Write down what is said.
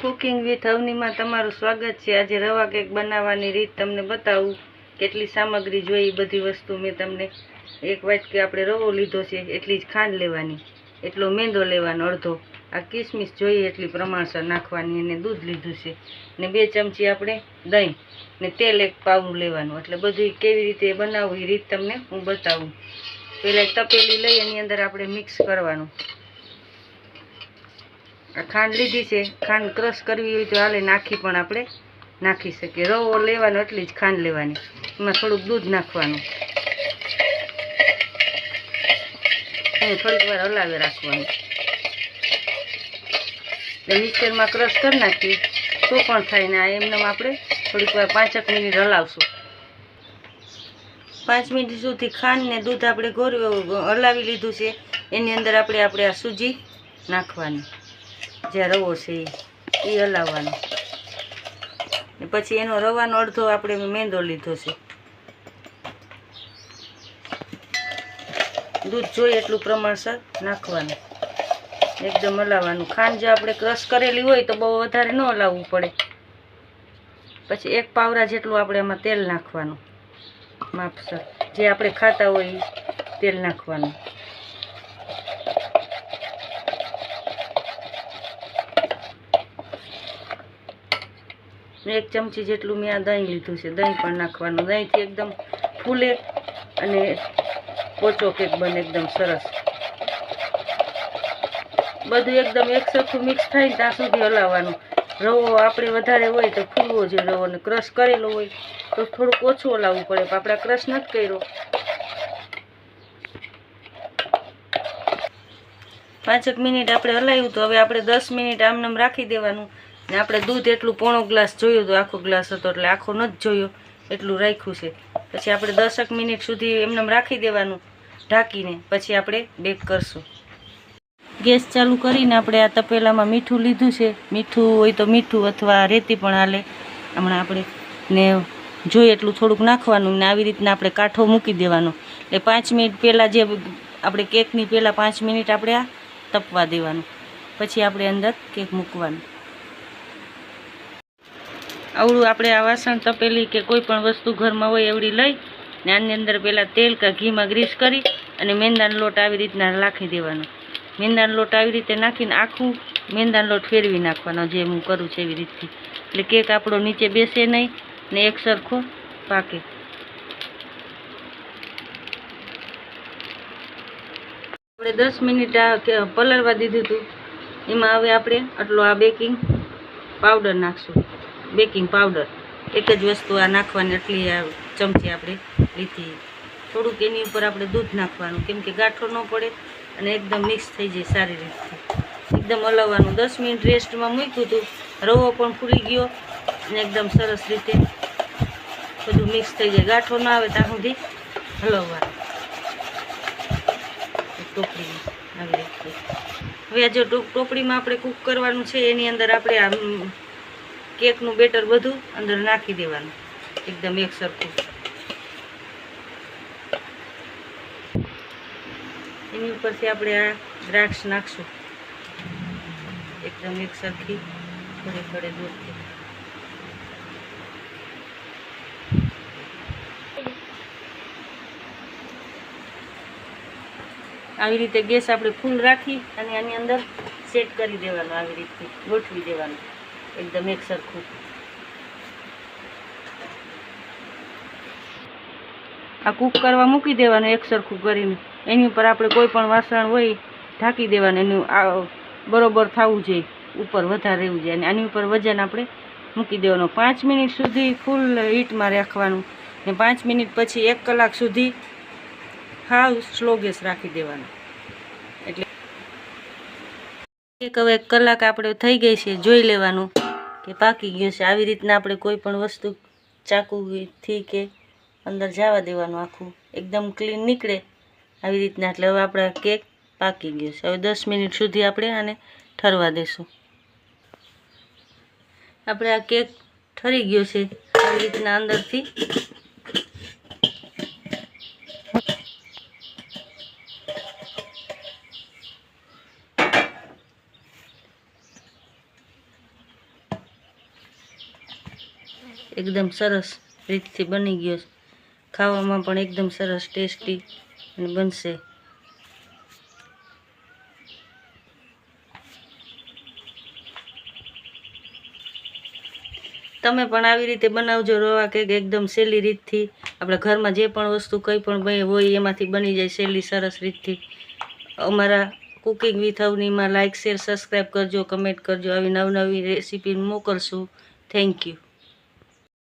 Cooking with અવનીમાં તમારું સ્વાગત છે. આજે રવા કેક બનાવવાની રીત તમને બતાવું. કેટલી સામગ્રી જોઈ બધી વસ્તુ મેં તમને. એક વાટકી આપણે રવો લીધો છે, એટલી જ ખાંડ લેવાની. એટલો મેંદો લેવાનો, અડધો. આ કિસમિસ જોઈએ એટલી પ્રમાણસર નાખવાની અને દૂધ લીધું છે. ને બે ચમચી આપણે દહીં ને તેલ એક પાવડું લેવાનું. એટલે બધું કેવી રીતે બનાવવું એ રીત તમને હું બતાવું. પહેલાં તપેલી લઈ, એની અંદર આપણે મિક્સ કરવાનું. ખાંડ લીધી છે. ખાંડ ક્રશ કરવી હોય તો હાલે નાખી પણ આપણે નાખી શકીએ. રવો લેવાનો એટલી જ ખાંડ લેવાની. એમાં થોડુંક દૂધ નાખવાનું. થોડીક વાર હલાવી રાખવાનું. મિક્સરમાં ક્રશ કરી નાખીએ તો પણ થાય ને આ એમને આપણે થોડીક વાર પાંચેક મિનિટ હલાવશું. પાંચ મિનિટ સુધી ખાંડ ને દૂધ આપણે ગોરવે, હલાવી લીધું છે. એની અંદર આપણે આપણે આ સૂજી નાખવાની. જે રવો છે, એ હલાવવાનો. પછી એનો રવાનો અડધો આપણે મેંદો લીધો છે. દૂધ જોઈએ એટલું પ્રમાણસર નાખવાનું. એકદમ હલાવવાનું. ખાંડ જો આપણે ક્રશ કરેલી હોય તો બહુ વધારે ન હલાવવું પડે. પછી એક પાવરા જેટલું આપણે એમાં તેલ નાખવાનું. માપસર. જે આપણે ખાતા હોય તેલ નાખવાનું. એક ચમચી જેટલું મેં આ દહીં લીધું છે. દહીં પણ નાખવાનું. દહીંથી એકદમ ફૂલે અને પોચો કેક બને એકદમ સરસ. બધું એકદમ એક સરખું મિક્સ થાય ત્યાં સુધી હલાવવાનું. રવો આપણે વધારે હોય તો ફૂલવો જોઈએ. રવો ને ક્રશ કરેલો હોય તો થોડુંક ઓછું હલાવવું પડે. પણ આપણે ક્રશ નથી કર્યો. પાંચેક મિનિટ આપણે હલાવ્યું તો હવે આપણે દસ મિનિટ આમનામ રાખી દેવાનું. ને આપણે દૂધ એટલું પોણો ગ્લાસ જોયું તો આખો ગ્લાસ હતો એટલે આખો નથી જોયો. એટલું રાખ્યું છે. પછી આપણે દસક મિનિટ સુધી એમને રાખી દેવાનું ઢાંકીને, પછી આપણે બેક કરશું. ગેસ ચાલુ કરીને આપણે આ તપેલામાં મીઠું લીધું છે. મીઠું હોય તો મીઠું અથવા રેતી પણ હાલે. હમણાં આપણે ને જોઈએ એટલું થોડુંક નાખવાનું ને આવી રીતના આપણે કાંઠો મૂકી દેવાનો. એટલે પાંચ મિનિટ પહેલાં જે આપણે કેકની પહેલાં પાંચ મિનિટ આપણે આ તપવા દેવાનું. પછી આપણે અંદર કેક મૂકવાનું. આવડું આપણે આ વાસણ તપેલી કે કોઈ પણ વસ્તુ ઘરમાં હોય એવડી લઈ ને આની અંદર પહેલાં તેલ કે ઘીમાં ગ્રીસ કરી અને મેંદાનો લોટ આવી રીતના નાખી દેવાનો. મેંદાનો લોટ આવી રીતે નાખીને આખું મેંદાનો લોટ ફેરવી નાખવાનો જે હું કરું છું એવી રીતથી. એટલે કેક આપણો નીચે બેસે નહીં ને એક સરખો પાકે. આપણે દસ મિનિટ આ પલળવા દીધું હતું એમાં હવે આપણે આટલો આ બેકિંગ પાવડર નાખશું. બેકિંગ પાવડર એક જ વસ્તુ આ નાખવાની આટલી આ ચમચી આપણે લીધી. થોડુંક એની ઉપર આપણે દૂધ નાખવાનું, કેમ કે ગાંઠો ન પડે અને એકદમ મિક્સ થઈ જાય સારી રીતે. એકદમ હલાવવાનું. દસ મિનિટ રેસ્ટમાં મૂક્યું હતું, રવો પણ ફૂલી ગયો અને એકદમ સરસ રીતે બધું મિક્સ થઈ જાય. ગાંઠો ન આવે ત્યાં સુધી હલાવવાનું. ટોપડીમાં આવી રીતે. હવે આ જો ટોપડીમાં આપણે કૂક કરવાનું છે, એની અંદર આપણે આ કેકનું બેટર બધું અંદર નાખી દેવાનું. એકદમ એક સરખું. એની ઉપરથી આપણે આ દ્રાક્ષ નાખશું. એકદમ એક સરખી થોડી થોડી દૂરથી. આવી રીતે ગેસ આપણે ફૂલ રાખી અને આની અંદર સેટ કરી દેવાનું, આવી રીતે ગોઠવી દેવાનું. એકદમ એક સરખું. આ કૂક કરવા મૂકી દેવાનું એક સરખું કરીને. એની ઉપર આપણે કોઈ પણ વાસણ હોય, ઢાંકી દેવાનું. એનું આ બરોબર થવું જોઈએ, ઉપર વધારે રહેવું જોઈએ. અને આની ઉપર વજન આપણે મૂકી દેવાનું. પાંચ મિનિટ સુધી ફૂલ હીટમાં રાખવાનું. ને પાંચ મિનિટ પછી એક કલાક સુધી હાવ સ્લો ગેસ રાખી દેવાનો. એટલે એક હવે એક કલાક આપણે થઈ ગઈ છે, જોઈ લેવાનું. કે પાકી ગયું છે. આવી રીતના આપણે કોઈ પણ વસ્તુ ચાકુથી કે અંદર જવા દેવાનું આખું એકદમ ક્લીન નીકળે. આવી રીતના. એટલે હવે આપણા કેક પાકી ગયો છે. હવે દસ મિનિટ સુધી આપણે આને ઠરવા દેશું. આપણે આ કેક ઠરી ગયો છે. આવી રીતના અંદરથી એકદમ સરસ રીતથી બની ગયો ખાવામાં પણ એકદમ સરસ ટેસ્ટી અને બનશે. તમે પણ આવી રીતે બનાવજો રવા કેક એકદમ સહેલી રીતથી. આપણે ઘરમાં જે પણ વસ્તુ કંઈ પણ હોય એમાંથી બની જાય સહેલી સરસ રીતથી. અમારા કુકિંગ વિથ અવનીમાં લાઇક શેર સબસ્ક્રાઈબ કરજો કમેન્ટ કરજો. આવી નવનવી રેસીપી મોકલશું. Thank you